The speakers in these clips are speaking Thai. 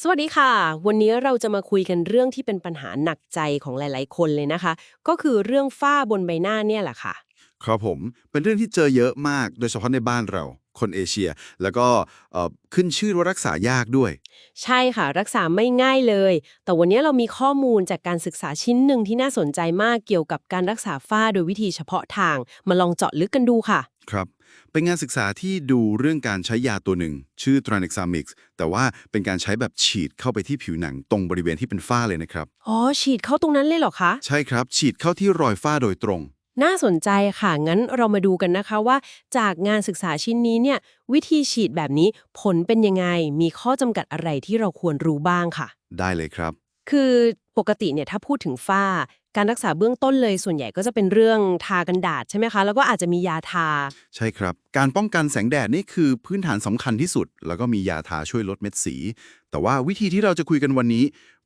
สวัสดีค่ะ วันนี้เราจะมาคุยกันเรื่องที่เป็นปัญหาหนักใจของหลาย ๆ คนเลยนะคะ ก็คือเรื่องฝ้าบนใบหน้าเนี่ยแหละค่ะ ครับผมเป็นเรื่องที่เจอเยอะมาก โดยเฉพาะในบ้านเรา คนเอเชีย แล้วก็เอ่อขึ้นชื่อว่ารักษายากด้วย ใช่ค่ะ รักษาไม่ง่ายเลย แต่วันนี้เรามีข้อมูลจากการศึกษาชิ้นหนึ่งที่น่าสนใจมากเกี่ยวกับการรักษาฝ้าโดยวิธีเฉพาะทาง มาลองเจาะลึกกันดูค่ะ ครับ เป็นงานศึกษาที่ดูเรื่องการใช้ยาตัวหนึ่ง ชื่อ Tranexamix แต่ว่าเป็นการใช้แบบฉีดเข้าไปที่ผิวหนังตรงบริเวณที่เป็นฝ้าเลยนะครับ อ๋อ ฉีดเข้าตรงนั้นเลยเหรอคะ ใช่ครับ ฉีดเข้าที่รอยฝ้าโดยตรง น่าสนใจค่ะ งั้นเรามาดูกันนะคะว่า จากงานศึกษาชิ้นนี้เนี่ยวิธีฉีดแบบนี้ผลเป็นยังไง มีข้อจำกัดอะไรที่เราควรรู้บ้างค่ะ ได้เลยครับ คือปกติเนี่ยถ้าพูดถึงฝ้า การรักษาเบื้องต้นเลยส่วนใหญ่ก็จะเป็นเรื่องทากันแดดใช่ไหมคะ แล้วก็อาจจะมียาทา ใช่ครับ การป้องกันแสงแดดนี่คือพื้นฐานสำคัญที่สุด แล้วก็มียาทาช่วยลดเม็ดสี แต่ว่าวิธีที่เราจะคุยกันวันนี้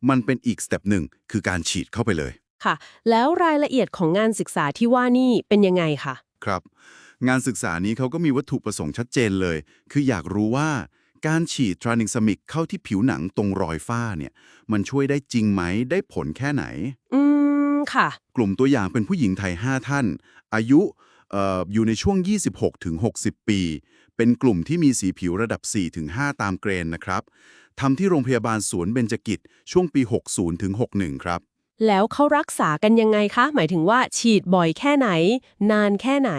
มันเป็นอีกสเต็ปหนึ่งคือการฉีดเข้าไปเลยค่ะ แล้วรายละเอียดของงานศึกษาที่ว่านี่เป็นยังไงคะครับ งานศึกษานี้เขาก็มีวัตถุประสงค์ชัดเจนเลย คืออยากรู้ว่าการฉีดทรานิงสมิกเข้าที่ผิวหนังตรงรอยฝ้าเนี่ย มันช่วยได้จริงไหมได้ผลแค่ไหน อืม ค่ะ กลุ่มตัวอย่างเป็นผู้หญิงไทย 5 ท่าน อายุเอ่ออยู่ในช่วง 26ถึง60 ปี เป็นกลุ่มที่มีสีผิวระดับ4ถึง5ตามเกรนนะครับทำที่โรงพยาบาลสวนเบญจกิจช่วงปี 60ถึง61 ครับ แล้วเขารักษากันยังไงคะ หมายถึงว่าฉีดบ่อยแค่ไหน นานแค่ไหน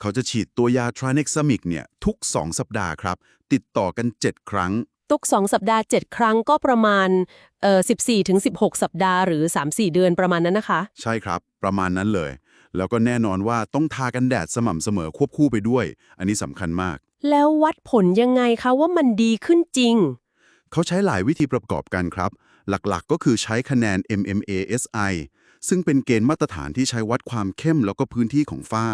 เขาจะฉีดตัวยาทราเน็กซามิกเนี่ยทุก 2 สัปดาห์ครับ ติดต่อกัน 7 ครั้ง ตุก 2 สัปดาห์ 7 ครั้งก็ประมาณเอ่อ14ถึง16 สัปดาห์หรือ 3-4 เดือนประมาณนั้นนะคะ ใช่ครับ ประมาณนั้นเลย แล้วก็แน่นอนว่าต้องทากันแดดสม่ำเสมอควบคู่ไปด้วย อันนี้สำคัญมาก แล้ววัดผลยังไงคะว่ามันดีขึ้นจริง เขาใช้หลายวิธีประกอบกันครับ หลักๆก็คือใช้คะแนน MMASI ซึ่งเป็นเกณฑ์มาตรฐานที่ใช้วัดความเข้มแล้วก็พื้นที่ของฝ้า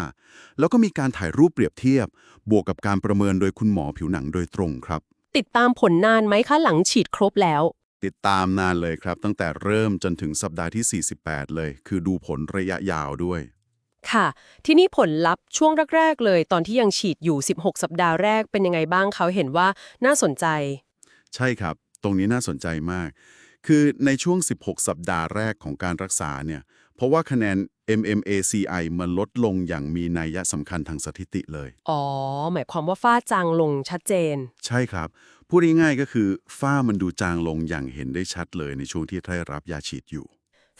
แล้วก็มีการถ่ายรูปเปรียบเทียบ บวกกับการประเมินโดยคุณหมอผิวหนังโดยตรงครับ ติดตามผลนานไหมคะหลังฉีดครบแล้ว ติดตามนานเลยครับ ตั้งแต่เริ่มจนถึงสัปดาห์ที่ 48 เลย คือดูผลระยะยาวด้วย ค่ะ ที่นี่ผลลัพธ์ช่วงแรก ๆ เลย ตอนที่ยังฉีดอยู่ 16 สัปดาห์แรกเป็นยังไงบ้างเขาเห็นว่าน่าสนใจ ใช่ครับ ตรงนี้น่าสนใจมาก คือในช่วง 16 สัปดาห์แรกของการรักษาเนี่ย เพราะว่าคะแนน MMACI มันลดลงอย่างมีนัยยะสำคัญทางสถิติเลย อ๋อ หมายความว่าฝ้าจางลงชัดเจน ใช่ครับ พูดง่ายๆก็คือ ฝ้ามันดูจางลงอย่างเห็นได้ชัดเลยในช่วงที่ได้รับยาฉีดอยู่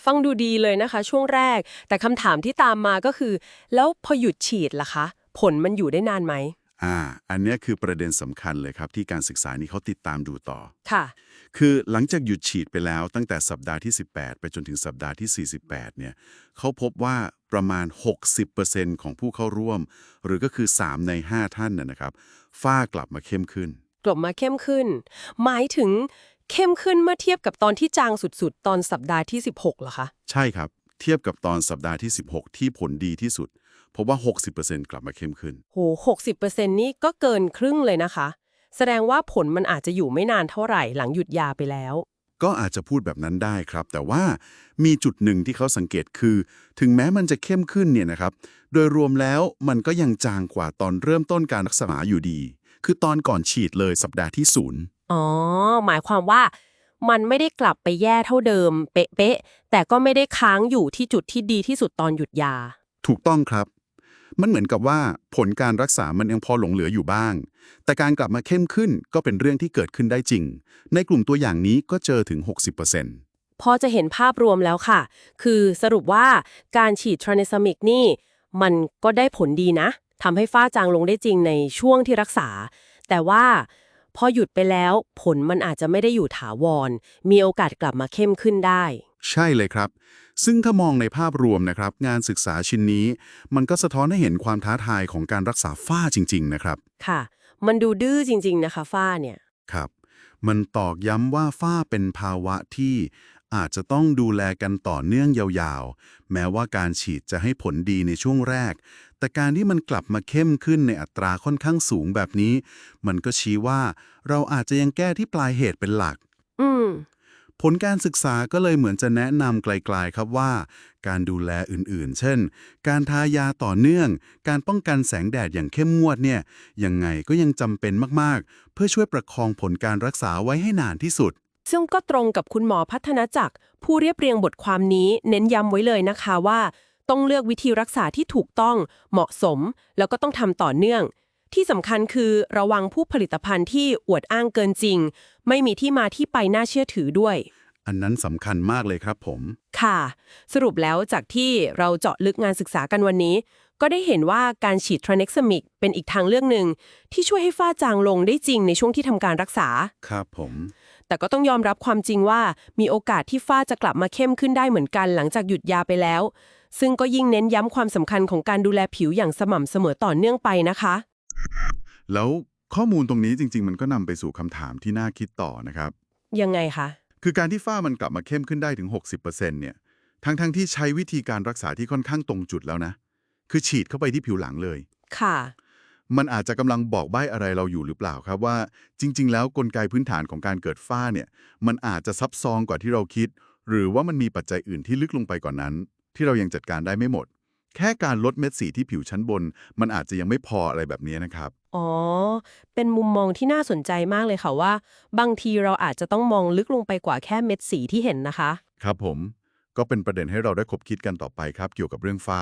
ฟังดูดีเลยนะคะช่วงแรก แต่คำถามที่ตามมาก็คือ แล้วพอหยุดฉีดล่ะคะ ผลมันอยู่ได้นานไหม อ่าอันเนี้ยคือประเด็นสำคัญเลยครับ ที่การศึกษานี้เขาติดตามดูต่อ ค่ะ คือหลังจากหยุดฉีดไปแล้วตั้งแต่สัปดาห์ที่ 18 ไปจนถึงสัปดาห์ที่ 48 เนี่ยเขาพบว่าประมาณ 60%ของผู้เข้าร่วม หรือก็คือ 3 ใน 5 ท่านนะนะครับ ฝ้ากลับมาเข้มขึ้น กลับมาเข้มขึ้น หมายถึงเข้มขึ้นเมื่อเทียบกับตอนที่จางสุดๆ ตอนสัปดาห์ที่ 16เหรอคะ ใช่ครับ เทียบกับตอนสัปดาห์ที่ 16 ที่ผลดีที่สุด เพราะว่า 60%กลับมาเข้มขึ้น โห60%นี่ก็เกินครึ่งเลยนะคะ แสดงว่าผลมันอาจจะอยู่ไม่นานเท่าไหร่หลังหยุดยาไปแล้ว ก็อาจจะพูดแบบนั้นได้ครับ แต่ว่ามีจุดหนึ่งที่เขาสังเกตคือ ถึงแม้มันจะเข้มขึ้นเนี่ยนะครับ โดยรวมแล้วมันก็ยังจางกว่าตอนเริ่มต้นการรักษาอยู่ดี คือตอนก่อนฉีดเลยสัปดาห์ที่ศูนย์อ๋อ หมายความว่ามันไม่ได้กลับไปแย่เท่าเดิม เป๊ะๆแต่ก็ไม่ได้ค้างอยู่ที่จุดที่ดีที่สุดตอนหยุดยา ถูกต้องครับ มันเหมือนกับว่าผลการรักษามันยังพอหลงเหลืออยู่บ้าง แต่การกลับมาเข้มขึ้นก็เป็นเรื่องที่เกิดขึ้นได้จริง ในกลุ่มตัวอย่างนี้ก็เจอถึง 60%พอจะเห็นภาพรวมแล้วค่ะ คือสรุปว่าการฉีดทรานเนซามิกนี่ มันก็ได้ผลดีนะทำให้ฝ้าจางลงได้จริงในช่วงที่รักษา แต่ว่าพอหยุดไปแล้วผลมันอาจจะไม่ได้อยู่ถาวร มีโอกาสกลับมาเข้มขึ้นได้ ใช่เลยครับ ซึ่งถ้ามองในภาพรวมนะครับ งานศึกษาชิ้นนี้ มันก็สะท้อนให้เห็นความท้าทายของการรักษาฝ้าจริง ๆ นะครับ ค่ะ มันดูดื้อจริง ๆ นะคะฝ้าเนี่ย ครับ มันตอกย้ำว่าฝ้าเป็นภาวะที่อาจจะต้องดูแลกันต่อเนื่องยาวๆ แม้ว่าการฉีดจะให้ผลดีในช่วงแรก แต่การที่มันกลับมาเข้มขึ้นในอัตราค่อนข้างสูงแบบนี้ มันก็ชี้ว่าเราอาจจะยังแก้ที่ปลายเหตุเป็นหลัก อืม ผลการศึกษาก็เลยเหมือนจะแนะนำไกลๆครับว่า การดูแลอื่นๆ เช่น การทายาต่อเนื่อง การป้องกันแสงแดดอย่างเข้มงวดเนี่ยยังไงก็ยังจำเป็นมากๆ เพื่อช่วยประคองผลการรักษาไว้ให้นานที่สุด ซึ่งก็ตรงกับคุณหมอพัฒนาจักร ผู้เรียบเรียงบทความนี้เน้นย้ำไว้เลยนะคะว่า ต้องเลือกวิธีรักษาที่ถูกต้องเหมาะสม แล้วก็ต้องทำต่อเนื่อง ที่สำคัญคือระวังผู้ผลิตภัณฑ์ที่อวดอ้างเกินจริง ไม่มีที่มาที่ไปน่าเชื่อถือด้วย อันนั้นสำคัญมากเลยครับผม ค่ะ สรุปแล้วจากที่เราเจาะลึกงานศึกษากันวันนี้ ก็ได้เห็นว่าการฉีดทร n เน็กซมิกเป็นอีกทางเลือกหนึ่ง ที่ช่วยให้ฝ้าจางลงได้จริงในช่วงที่ทำการรักษา ครับผม แต่ก็ต้องยอมรับความจริงว่า มีโอกาสที่ฝ้าจะกลับมาเข้มขึ้นได้เหมือนกันหลังจากหยุดยาไปแล้ว ซึ่งก็ยิ่งเน้นย้ำความสำคัญของการดูแลผิวอย่างสม่ำเสมอต่อเนื่องไปนะคะ แล้วข้อมูลตรงนี้จริง ๆ มันก็นำไปสู่คำถามที่น่าคิดต่อนะครับ ยังไงคะ คือการที่ฝ้ามันกลับมาเข้มขึ้นได้ถึง 60%เนี่ยทั้งๆที่ใช้วิธีการรักษาที่ค่อนข้างตรงจุดแล้วนะ คือฉีดเข้าไปที่ผิวหลังเลย ค่ะ มันอาจจะกำลังบอกใบ้อะไรเราอยู่หรือเปล่าครับว่า จริง ๆ แล้วกลไกพื้นฐานของการเกิดฝ้าเนี่ย มันอาจจะซับซ้อนกว่าที่เราคิด หรือว่ามันมีปัจจัยอื่นที่ลึกลงไปกว่านนั้น ที่เรายังจัดการได้ไม่หมด แค่การลดเม็ดสีที่ผิวชั้นบน มันอาจจะยังไม่พออะไรแบบนี้นะครับ อ๋อ เป็นมุมมองที่น่าสนใจมากเลยค่ะว่า บางทีเราอาจจะต้องมองลึกลงไปกว่าแค่เม็ดสีที่เห็นนะคะ ครับผม ก็เป็นประเด็นให้เราได้คบคิดกันต่อไปครับ เกี่ยวกับเรื่องฝ้า